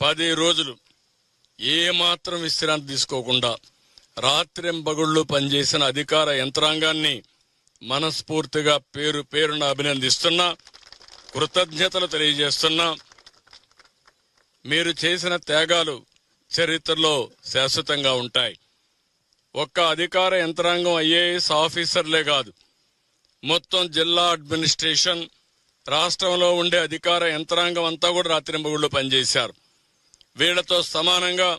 పది రోజులు ఏమాత్రం విశ్రాంతి తీసుకోకుండా రాత్రింబగుళ్ళు పనిచేసిన అధికార యంత్రాంగాన్ని మనస్ఫూర్తిగా పేరు పేరున అభినందిస్తున్నా కృతజ్ఞతలు తెలియజేస్తున్నా మీరు చేసిన త్యాగాలు చరిత్రలో శాశ్వతంగా ఉంటాయి. ఒక్క అధికార యంత్రాంగం ఐఏఎస్ ఆఫీసర్లే కాదు మొత్తం జిల్లా అడ్మినిస్ట్రేషన్ రాష్ట్రంలో ఉండే అధికార యంత్రాంగం అంతా కూడా రాత్రింబగుళ్ళు పనిచేశారు. వీళ్ళతో సమానంగా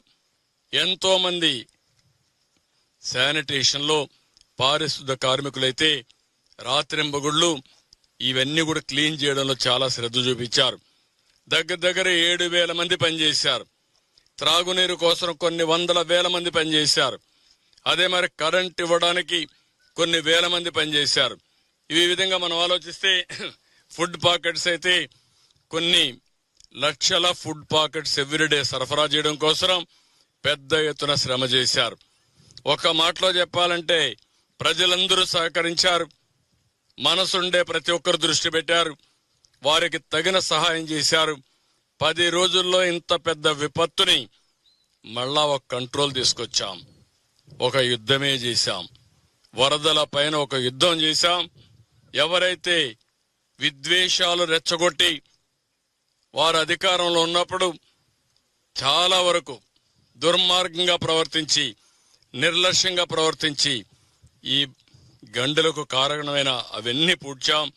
ఎంతో మంది శానిటేషన్లో పారిశుద్ధ కార్మికులైతే రాత్రింబగుళ్ళు ఇవన్నీ కూడా క్లీన్ చేయడంలో చాలా శ్రద్ధ చూపించారు. దగ్గర దగ్గర ఏడు వేల మంది పనిచేశారు. త్రాగునీరు కోసం కొన్ని వందల వేల మంది పనిచేశారు. అదే మరి కరెంట్ ఇవ్వడానికి కొన్ని వేల మంది పనిచేశారు. ఈ విధంగా మనం ఆలోచిస్తే ఫుడ్ పాకెట్స్ అయితే కొన్ని లక్షల ఫుడ్ పాకెట్స్ ఎవ్రీడే సరఫరా చేయడం కోసం పెద్ద ఎత్తున శ్రమ చేశారు. ఒక మాటలో చెప్పాలంటే ప్రజలందరూ సహకరించారు. మనసుండే ప్రతి ఒక్కరు దృష్టి పెట్టారు. వారికి తగిన సహాయం చేశారు. పది రోజుల్లో ఇంత పెద్ద విపత్తుని మళ్ళా ఒక కంట్రోల్ తీసుకొచ్చాం. ఒక యుద్ధమే చేశాం. వరదల పైన ఒక యుద్ధం చేశాం. ఎవరైతే విద్వేషాలు రెచ్చగొట్టి వారు అధికారంలో ఉన్నప్పుడు చాలా వరకు దుర్మార్గంగా ప్రవర్తించి నిర్లక్ష్యంగా ప్రవర్తించి ఈ గండులకు కారణమైన అవన్నీ పూడ్చాం.